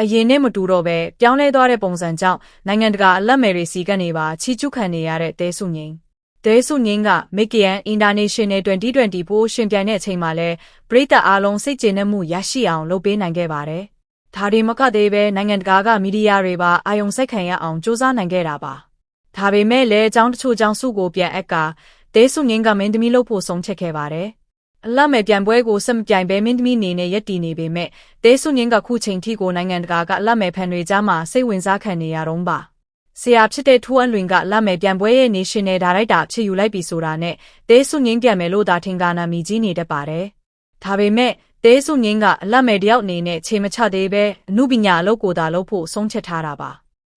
အရင်နဲ့မတူတော့ပဲပြောင်းလဲသွားတဲ့ပုံစံကြောင့်နိုင်ငံတကာအလက်မယ်တွေစီကနေပါချီကျူးခံနေရတဲ့တဲဆုငင်းတဲဆုငင်းက Mikian International 2020ပိုးရှင်ပြိုင်တဲ့အချိန်မှာလဲပြည်သက်အားလုံးစိတ်ကျေနပ်မှုရရှိအောင်လုပ်ပေးနိုင်ခဲ့ပါတယ်။ဒါဒီမကသေးပဲနိုင်ငံတကာကမီဒီယာတွေပါအာယုံစိုက်ခံရအောင်စ조사နိုင်ခဲ့တာပါ။ဒါပေမဲ့လည်းအကြောင်းတချို့ကြောင့်စုကိုပြန်အက်ကတဲဆုငင်းကမင်းသမီးလုပ်ဖို့ဆုံးဖြတ်ခဲ့ပါတယ်။ အလမဲ့ပြန်ပွဲကိုစမပြိုင်ပဲမင်းသမီးနေနဲ့ရက်တည်နေပေမဲ့တဲဆုငင်းကခုချိန်ထိကိုနိုင်ငံတကာကအလမဲ့ဖန်တွေကြားမှာစိတ်ဝင်စားခံနေရတော့ပါဆရာဖြစ်တဲ့ထူအန်လွင်ကလမဲ့ပြန်ပွဲရဲ့ National Director ဖြစ်ယူလိုက်ပြီဆိုတာနဲ့တဲဆုငင်းပြန်မယ်လို့သာထင်ကာနာမီကြီးနေတတ်ပါတယ်ဒါပေမဲ့တဲဆုငင်းကအလမဲ့တယောက်အနေနဲ့ခြေမချသေးပဲအမှုပညာအလုပ်ကိုသာလုပ်ဖို့ဆုံးဖြတ်ထားတာပါ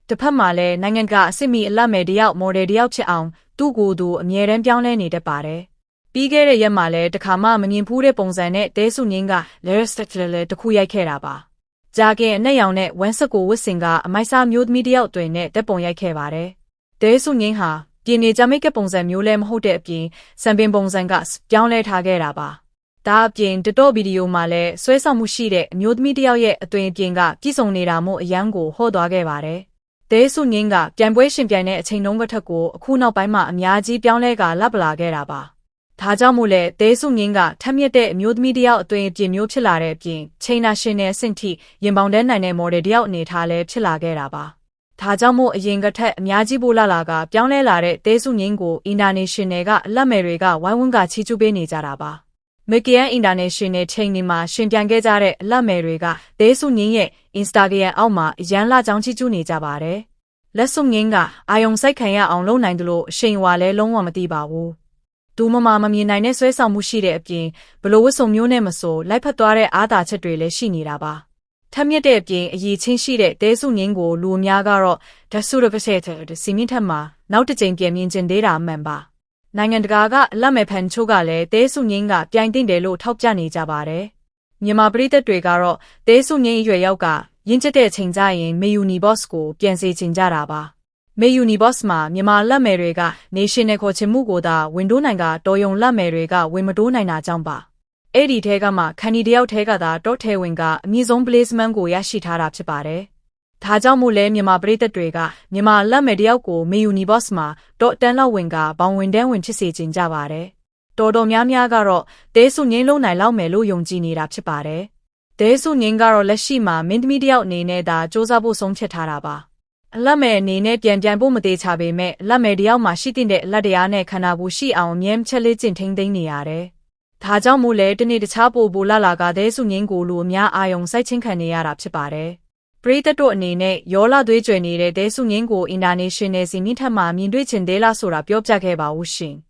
တစ်ဖက်မှာလည်းနိုင်ငံကအစ်စ်မီအလမဲ့တယောက်မော်ဒယ်တယောက်ဖြစ်အောင်သူ့ကိုယ်သူအမြဲတမ်းပြောင်းလဲနေတတ်ပါတယ် ပြီးခဲ့တဲ့ရက်မှာလည်းတခါမှမမြင်ဖူးတဲ့ပုံစံနဲ့တဲဆုငင်းက Lerestetler တခုရိုက်ခဲ့တာပါ။ကြာခင်အနက်ရောင်နဲ့ဝမ်းဆက်ကိုဝစ်စင်ကအမိုက်စားမျိုးသမီးတယောက်တွင်နဲ့တက်ပုံရိုက်ခဲ့ပါတယ်။တဲဆုငင်းဟာပြင်နေကြမိတ်ကပုံစံမျိုးလည်းမဟုတ်တဲ့အပြင်စံပင်ပုံစံကပြောင်းလဲထားခဲ့တာပါ။ဒါအပြင်တတော့ဗီဒီယိုမှာလည်းဆွဲဆောင်မှုရှိတဲ့အမျိုးသမီးတယောက်ရဲ့အသွင်အပြင်ကပြည်စုံနေတာမို့အရန်ကိုဟော့သွားခဲ့ပါတယ်။တဲဆုငင်းကပြန်ပွဲရှင်ပြိုင်တဲ့အချိန်တုန်းကထက်ကိုအခုနောက်ပိုင်းမှာအများကြီးပြောင်းလဲကလပ်လာခဲ့တာပါ။ ဒါကြောင့်မို့လဲတဲဆုငင်းကထက်မြက်တဲ့အမျိုးသမီးတယောက်အသွင်အပြင်မျိုးဖြစ်လာတဲ့အပြင်ချိန်နာရှင်နယ်အဆင့်ထိရင်ပေါင်တဲနိုင်တဲ့မော်ဒယ်တယောက်အနေထားလဲဖြစ်လာခဲ့တာပါ။ဒါကြောင့်မို့အရင်ကထက်အများကြီးပိုလာလာကပြောင်းလဲလာတဲ့တဲဆုငင်းကိုအင်တာနေရှင်နယ်ကအလက်မယ်တွေကဝိုင်းဝန်းကချီးကျူးပေးနေကြတာပါ။ Mikian International ချိန်နေမှာရှင်ပြန်ခဲ့ကြတဲ့အလက်မယ်တွေကတဲဆုငင်းရဲ့ Instagram အောက်မှာအရန်လာကြောင်းချီးကျူးနေကြပါတယ်။လက်ဆုငင်းကအာယုံစိုက်ခံရအောင်လုပ်နိုင်တယ်လို့အရှိန်ဝါလဲလုံးဝမသိပါဘူး။ ဒူမမာမမြင်နိုင်တဲ့ဆွဲဆောင်မှုရှိတဲ့အပြင်ဘလို့ဝတ်စုံမျိုးနဲ့မဆိုလိုက်ဖက်သွားတဲ့အားသာချက်တွေလည်းရှိနေတာပါထက်မြက်တဲ့အပြင်အရေးချင်းရှိတဲ့တဲစုငင်းကိုလူအများကတော့ဒဆူရပဆက်တဲ့စီမင်းထက်မှာနောက်တစ်ကြိမ်ပြန်မြင်ကျင်သေးတာအမှန်ပါနိုင်ငံတကာကအလက်မဲ့ဖန်ချိုးကလည်းတဲစုငင်းကပြိုင်တင်တယ်လို့ထောက်ပြနေကြပါတယ်မြန်မာပြည်သက်တွေကတော့တဲစုငင်းအရွယ်ရောက်ကရင်းကျက်တဲ့အချိန်ကျရင်မေယူနီဘော့စ်ကိုပြန်စေချင်ကြတာပါ မေယူနီဘော့စ်မှာမြန်မာလက်မယ်တွေက National ခေါ်ချင်မှုကိုသာဝင်တိုးနိုင်ကတော်ယုံလက်မယ်တွေကဝင်မတိုးနိုင်တာကြောင့်ပါအဲ့ဒီထဲကမှခန်ဒီတယောက်ထဲကသာတော့ထဲဝင်ကအမြင့်ဆုံး placement ကိုရရှိထားတာဖြစ်ပါတယ်ဒါကြောင့်မို့လဲမြန်မာပြည်သက်တွေကမြန်မာလက်မယ်တယောက်ကိုမေယူနီဘော့စ်မှာတော့တန်းလောက်ဝင်ကဘောင်ဝင်တန်းဝင်ဖြစ်စေခြင်းကြပါတယ်တော်တော်များများကတော့တဲဆုငင်းလုံးနိုင်လောက်မယ်လို့ယုံကြည်နေတာဖြစ်ပါတယ်တဲဆုငင်းကတော့လက်ရှိမှာမင်းသမီးတယောက်အနေနဲ့ဒါစ조사ဖို့ဆုံးဖြတ်ထားတာပါ အလတ်မယ်အနေနဲ့ပြန်ပြန်ဖို့မသေးချပေမဲ့အလတ်မယ်တယောက်မှာရှိတဲ့အလတ်တရားနဲ့ခန္ဓာကိုယ်ရှိအောင်အမြဲချက်လေးကျင့်ထိန်သိမ်းနေရတယ်။ဒါကြောင့်မို့လဲတနေ့တခြားပို့ပိုလာလာကတဲ့စုငင်းကိုလူအများအာယုံစိုက်ချင်းခံနေရတာဖြစ်ပါတယ်။ပရိသတ်တို့အနေနဲ့ရောလာသွေးကြွယ်နေတဲ့တဲ့စုငင်းကိုအင်တာနေရှင်နယ်စီမင်းထက်မှမြင်တွေ့ချင်သေးလားဆိုတာပြောပြခဲ့ပါဦးရှင်။